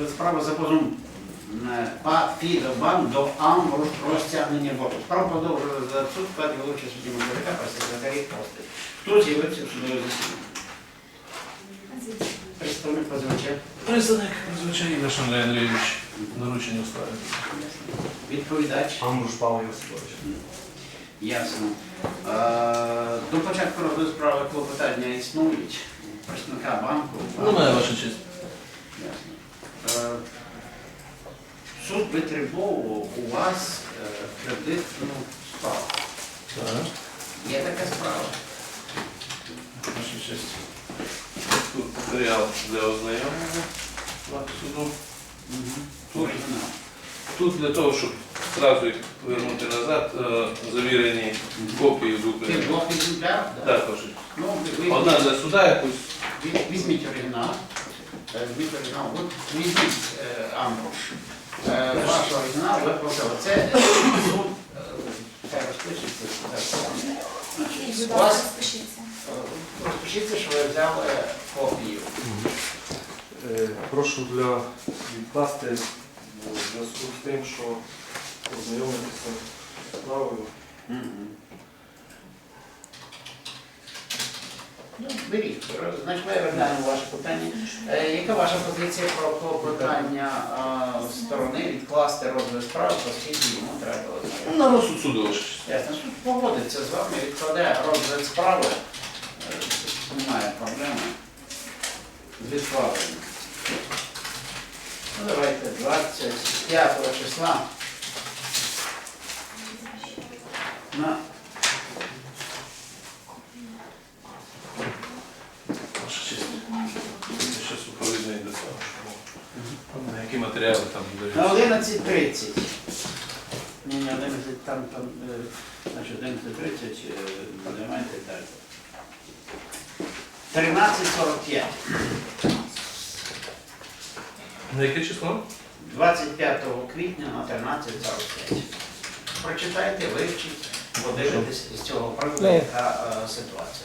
розгляд справи за позовом е, ПА «Фідобанк» до АМ про стягнення боргу. Справа продовжує за суд складі вилучення судді Мазурика про секретарі пости. Хто з'явився в судове засідання? Представник позивача. Представник звичайно наш Андрій Андрійович доручення справи. Відповідач. Амбруш Павло Йосипович. Ясно. Е, До початку розгляду справи клопотання існують. Представника банку. Ну, мене ваша честь. Ясно. Е, Суд витребовував у вас е, кредитну справу. Так. Є така справа? Тут матеріал для ознайомлення суду. Тут, тут для того, щоб одразу їх повернути назад, е, завірені копії Ти друкані. блок екземпляр? Да. Так, ваша. Ну, ви- ви- Одна для суда якусь. візь- Візьміть оригінал. Візьміть. От Візьміть Е, Ваш оригінал ви просили. Це суд. Хай У вас розпишіться. розпишіться, що ви взяли копію. Прошу для відкласти в зв'язку з тим, що ознайомитися з справою. Ну. Значить, ми розглянемо ваше питання. Е, Яка ваша позиція про клопотання е, сторони відкласти розгляд справи, оскільки йому треба ознайомитися? На розсуд суду. Ясно, суд погодиться з вами, відкладе розгляд справи. Е, тут Немає проблеми з відкладенням. Ну, давайте 25 числа на Ваша честь. Це ще супровідний до цього. щоб, На які матеріали там На дають. 11.30. Ні, не 11, там, там, е, значить 11.30, е, давайте так. 13.45. На яке число? 25 квітня на 13.45. Прочитайте, вивчіть, подивитесь з цього приводу, яка е, ситуація.